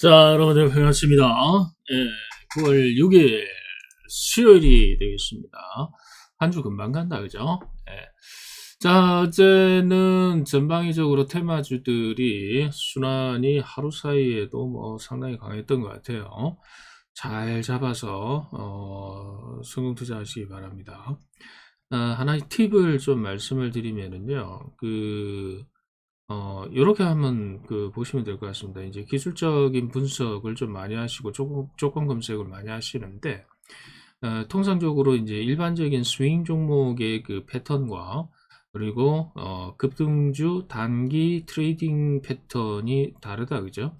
자, 여러분들 반갑습니다. 예, 9월 6일 수요일이 되겠습니다. 한 주 금방 간다, 그죠? 예. 자, 어제는 전방위적으로 테마주들이 순환이 하루 사이에도 뭐 상당히 강했던 것 같아요. 잘 잡아서 어, 성공 투자하시기 바랍니다. 아, 하나의 팁을 좀 말씀을 드리면은요, 그 어, 요렇게 한번 그 보시면 될 것 같습니다. 이제 기술적인 분석을 좀 많이 하시고 조건, 조건 검색을 많이 하시는데, 어, 통상적으로 이제 일반적인 스윙 종목의 그 패턴과 그리고 어, 급등주 단기 트레이딩 패턴이 다르다 그죠?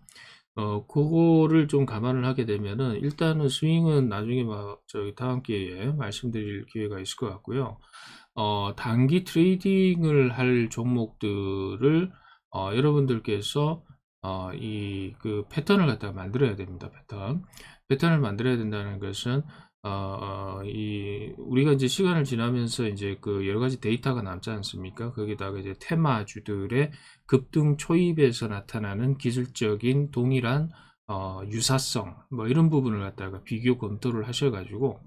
어, 그거를 좀 감안을 하게 되면은 일단은 스윙은 나중에 막 저희 다음 기회에 말씀드릴 기회가 있을 것 같고요. 어, 단기 트레이딩을 할 종목들을 어, 여러분들께서 어, 이 그 패턴을 갖다가 만들어야 됩니다. 패턴. 패턴을 만들어야 된다는 것은 어, 어, 이 우리가 이제 시간을 지나면서 이제 그 여러 가지 데이터가 남지 않습니까? 거기다가 이제 테마주들의 급등 초입에서 나타나는 기술적인 동일한 어, 유사성 뭐 이런 부분을 갖다가 비교 검토를 하셔가지고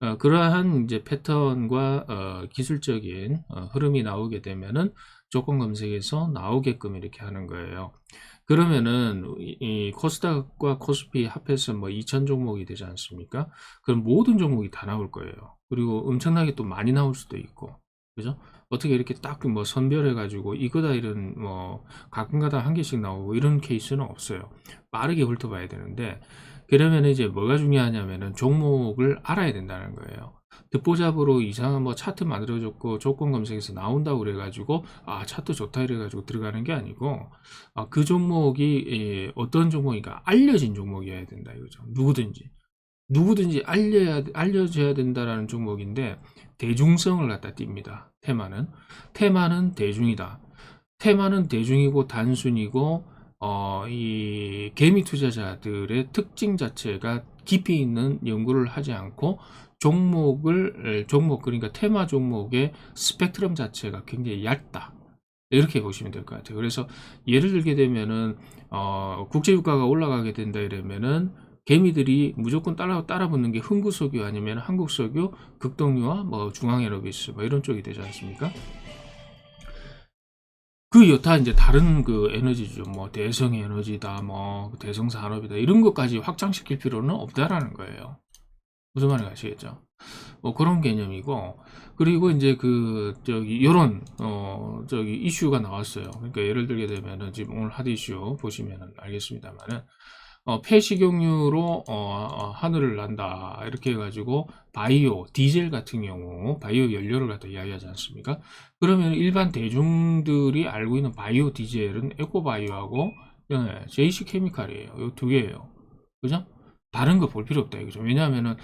어, 그러한 이제 패턴과 어, 기술적인 어, 흐름이 나오게 되면은 조건 검색에서 나오게끔 이렇게 하는 거예요. 그러면은 이, 이 코스닥과 코스피 합해서 뭐 2천 종목이 되지 않습니까? 그럼 모든 종목이 다 나올 거예요. 그리고 엄청나게 또 많이 나올 수도 있고, 그죠? 어떻게 이렇게 딱 뭐 선별해 가지고 이거다 이런 뭐 가끔가다 한 개씩 나오고 이런 케이스는 없어요. 빠르게 훑어봐야 되는데 그러면 이제 뭐가 중요하냐면은 종목을 알아야 된다는 거예요. 듣보잡으로 이상한 뭐 차트 만들어줬고 조건 검색에서 나온다고 그래가지고 아 차트 좋다 이래가지고 들어가는 게 아니고 아, 그 종목이 예, 어떤 종목인가 알려진 종목이어야 된다 이거죠. 누구든지 누구든지 알려야 알려져야 된다라는 종목인데 대중성을 갖다 띱니다. 테마는 테마는 대중이다. 테마는 대중이고 단순이고 어, 이 개미 투자자들의 특징 자체가 깊이 있는 연구를 하지 않고 종목을 종목 그러니까 테마 종목의 스펙트럼 자체가 굉장히 얇다. 이렇게 보시면 될 것 같아요. 그래서 예를 들게 되면은 어, 국제 유가가 올라가게 된다 이러면은 개미들이 무조건 따라 따라 붙는 게 흥구석유 아니면 한국석유, 극동유와 뭐 중앙에너비스 뭐 이런 쪽이 되지 않습니까? 그 여타 이제 다른 그 에너지죠. 뭐 대성 에너지다, 뭐 대성 산업이다 이런 것까지 확장시킬 필요는 없다라는 거예요. 무슨 말인지 아시겠죠? 뭐 그런 개념이고 그리고 이제 그 저기 요런 어 저기 이슈가 나왔어요. 그러니까 예를 들게 되면은 지금 오늘 핫 이슈 보시면은 알겠습니다만은 어, 폐식용유로 어, 어, 하늘을 난다 이렇게 해가지고 바이오 디젤 같은 경우 바이오 연료를 갖다 이야기하지 않습니까? 그러면 일반 대중들이 알고 있는 바이오 디젤은 에코바이오하고 네, JC 케미칼이에요. 이 두 개예요. 그죠? 다른 거 볼 필요 없다 이거죠. 왜냐하면은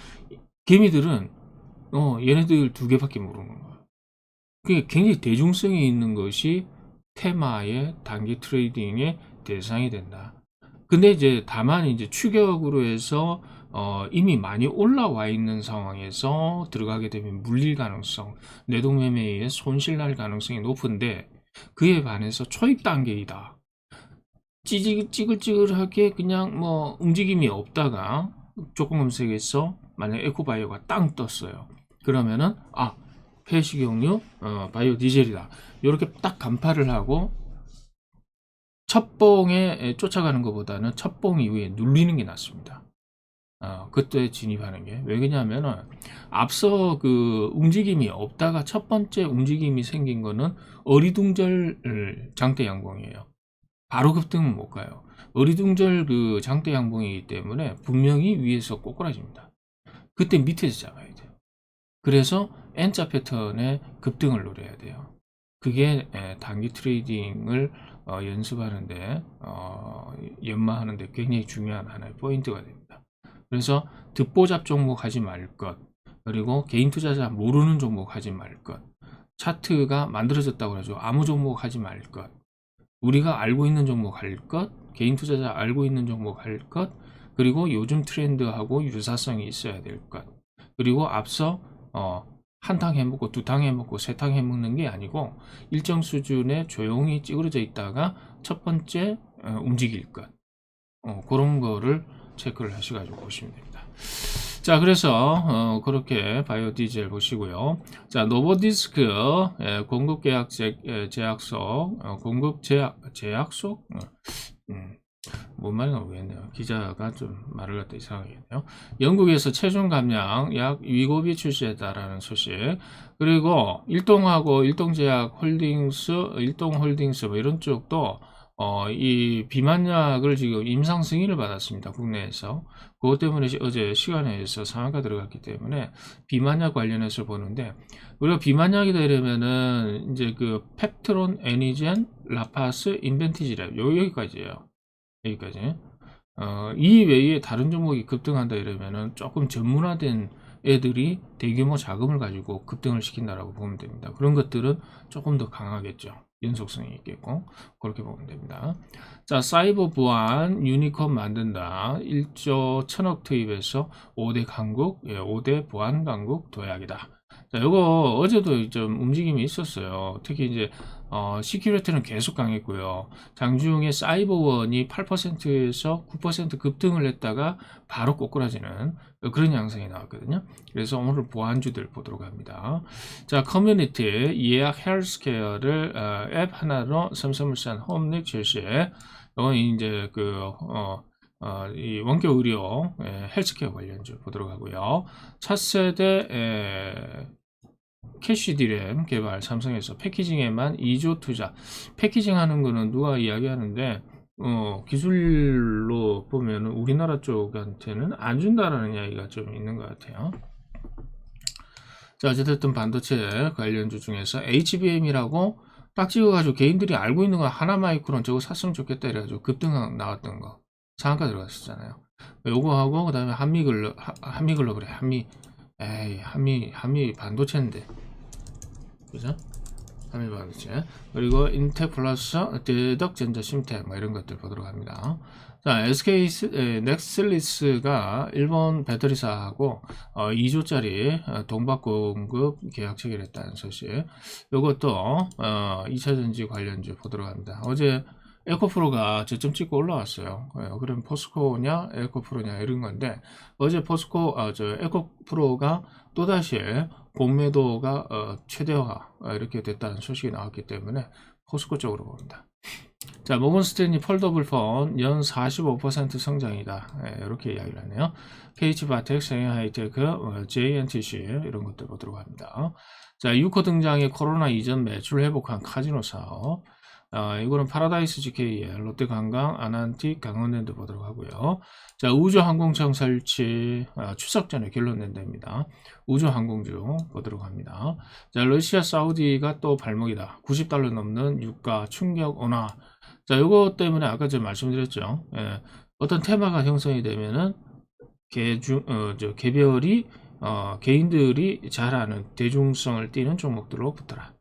개미들은 어 얘네들 두 개밖에 모르는 거예요. 그게 굉장히 대중성이 있는 것이 테마의 단기 트레이딩의 대상이 된다. 근데 이제 다만 이제 추격으로 해서 어, 이미 많이 올라와 있는 상황에서 들어가게 되면 물릴 가능성, 뇌동매매에 의해 손실 날 가능성이 높은데 그에 반해서 초입 단계이다. 찌글찌글하게 그냥 뭐 움직임이 없다가 조건 검색에서 만약 에코바이오가 땅 떴어요. 그러면은 아 폐식용유 어, 바이오 디젤이다. 이렇게 딱 간파를 하고 첫봉에 쫓아가는 것보다는 첫봉 이후에 눌리는 게 낫습니다. 어, 그때 진입하는 게. 왜 그러냐면은, 앞서 그 움직임이 없다가 첫 번째 움직임이 생긴 거는 어리둥절 장대 양봉이에요. 바로 급등은 못 가요. 어리둥절 그 장대 양봉이기 때문에 분명히 위에서 꼬꾸라집니다. 그때 밑에서 잡아야 돼요. 그래서 N자 패턴의 급등을 노려야 돼요. 그게 단기 트레이딩을 어, 연습하는데 어, 연마하는데 굉장히 중요한 하나의 포인트가 됩니다. 그래서 듣보잡 종목 하지 말 것, 그리고 개인 투자자 모르는 종목 하지 말 것, 차트가 만들어졌다고 하죠. 아무 종목 하지 말 것, 우리가 알고 있는 종목 할 것, 개인 투자자 알고 있는 종목 할 것, 그리고 요즘 트렌드하고 유사성이 있어야 될 것, 그리고 앞서 어, 한 탕 해먹고 두 탕 해먹고 세 탕 해먹는 게 아니고 일정 수준의 조용히 찌그러져 있다가 첫 번째 어, 움직일 것 어, 그런 거를 체크를 하셔가지고 보시면 됩니다. 자, 그래서 어, 그렇게 바이오 디젤 보시고요. 자, 노보디스크 예, 공급 계약 제, 예, 제약속, 어, 공급 제약 제약속, 어, 음, 뭔 말인가 모르겠네요. 기자가 좀 말을 갖다 이상하게 했네요. 영국에서 체중 감량 약 위고비 출시했다라는 소식. 그리고 일동하고 일동제약 홀딩스, 일동홀딩스 뭐 이런 쪽도 어, 이 비만약을 지금 임상 승인을 받았습니다. 국내에서. 그것 때문에 시- 어제 시간에 의해서 상한가 들어갔기 때문에 비만약 관련해서 보는데 우리가 비만약이 되려면은 이제 그 펩트론, 애니젠, 라파스, 인벤티지랩 요 여기까지예요. 여기까지. 어, 이 외에 다른 종목이 급등한다 이러면은 조금 전문화된 애들이 대규모 자금을 가지고 급등을 시킨다라고 보면 됩니다. 그런 것들은 조금 더 강하겠죠. 연속성이 있겠고 그렇게 보면 됩니다. 자, 사이버 보안 유니콘 만든다. 1조 1000억 투입해서 5대 강국, 예, 5대 보안 강국 도약이다. 자, 요거 어제도 좀 움직임이 있었어요. 특히 이제 어, 시큐리티는 계속 강했고요. 장중에 사이버원이 8%에서 9% 급등을 했다가 바로 꼬꾸라지는 그런 양상이 나왔거든요. 그래서 오늘 보안주들 보도록 합니다. 자, 커뮤니티 예약 헬스케어를 어, 앱 하나로 삼성물산 홈닉 출시해 이건 이제 그 어, 어, 이 원격 의료 예, 헬스케어 관련주 보도록 하고요. 차세대 에, 캐시 디램 개발 삼성에서 패키징에만 2조 투자. 패키징 하는 거는 누가 이야기하는데 어, 기술로 보면 우리나라 쪽한테는 안 준다라는 이야기가 좀 있는 것 같아요. 자, 어쨌든 반도체 관련주 중에서 HBM이라고 딱 찍어가지고 개인들이 알고 있는 거 하나 마이크론 저거 샀으면 좋겠다 이래가지고 급등 나왔던 거 상한가 들어갔었잖아요. 요거 하고 그 다음에 한미글로 하- 한미글로 그래 한미 에이 한미 한미 반도체인데 그죠? 한미 반도체 그리고 인텍 플러스 대덕 전자 심텍 뭐 이런 것들 보도록 합니다. 자 SK 스- 에, 넥슬리스가 일본 배터리사하고 어, 2조짜리 동박 공급 계약 체결했다는 소식. 이것도 어, 2차전지 관련주 보도록 합니다. 어제 에코프로가 저점 찍고 올라왔어요. 어, 그럼 포스코냐 에코프로냐 이런 건데 어제 포스코 아, 저 에코프로가 또다시 공매도가 어, 최대화 어, 이렇게 됐다는 소식이 나왔기 때문에 포스코 쪽으로 봅니다. 자, 모건 스탠리 폴더블 폰연45% 성장이다. 예, 이렇게 이야기를 하네요. KH바텍, 생하이테크, 어, JNTC 이런 것들 보도록 합니다. 자, 6호 등장의 코로나 이전 매출 회복한 카지노 사업. 어, 이거는 파라다이스 GKL, 롯데관광, 아난틱, 강원랜드 보도록 하고요. 자, 우주항공청 설치 아, 추석 전에 결론 낸답니다. 우주항공주 보도록 합니다. 자, 러시아, 사우디가 또 발목이다. 90달러 넘는 유가 충격 온화. 자, 요거 때문에 아까 제가 말씀드렸죠. 예, 어떤 테마가 형성이 되면은 개중, 어, 저 개별이 어, 개인들이 잘 아는 대중성을 띠는 종목들로 붙어라.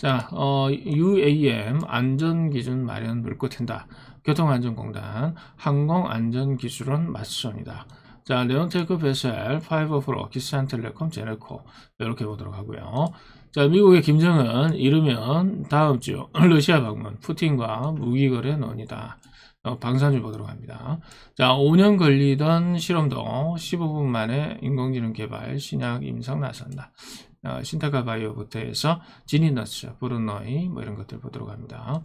자, 어, UAM 안전기준 마련 물고 튄다. 교통안전공단 항공안전기술원 맞선이다. 자, 레온테크 베셀, 파이버 프로, 기스한텔레콤, 제네코 이렇게 보도록 하고요. 자, 미국의 김정은 이르면 다음 주 러시아 방문, 푸틴과 무기거래 논의다. 어, 방산주 보도록 합니다. 자, 5년 걸리던 실험도 15분 만에 인공지능 개발 신약 임상 나선다. 어, 신타가 바이오부터해서 지니너스, 브루노이 뭐 이런 것들 보도록 합니다.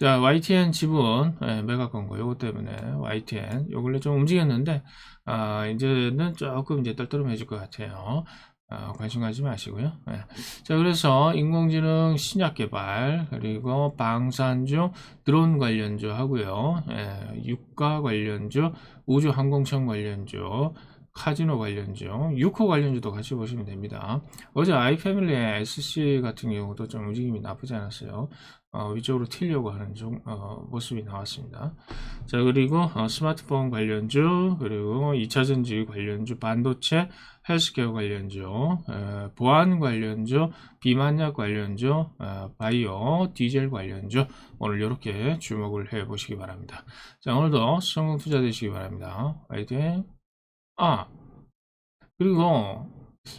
자, YTN 지분 예, 권고 요거 때문에 YTN 요 근래 좀 움직였는데 아, 이제는 조금 이제 떨떠름해질 것 같아요. 아, 관심 가지 마시고요. 예. 자, 그래서 인공지능 신약 개발 그리고 방산주 드론 관련주 하고요. 예, 유가 관련주, 우주 항공청 관련주, 카지노 관련주, 6호 관련주도 같이 보시면 됩니다. 어제 아이패밀리의 SC 같은 경우도 좀 움직임이 나쁘지 않았어요. 어, 위쪽으로 튀려고 하는 좀, 어, 모습이 나왔습니다. 자, 그리고 어, 스마트폰 관련주, 그리고 2차전지 관련주, 반도체, 헬스케어 관련주, 에, 보안 관련주, 비만약 관련주, 어, 바이오, 디젤 관련주, 오늘 이렇게 주목을 해 보시기 바랍니다. 자, 오늘도 성공 투자 되시기 바랍니다. 화이팅! 아, 그리고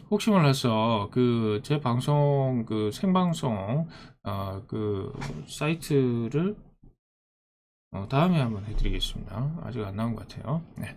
혹시 몰라서 그 제 방송 그 생방송 어 그 사이트를 어, 다음에 한번 해드리겠습니다. 아직 안 나온 것 같아요. 네.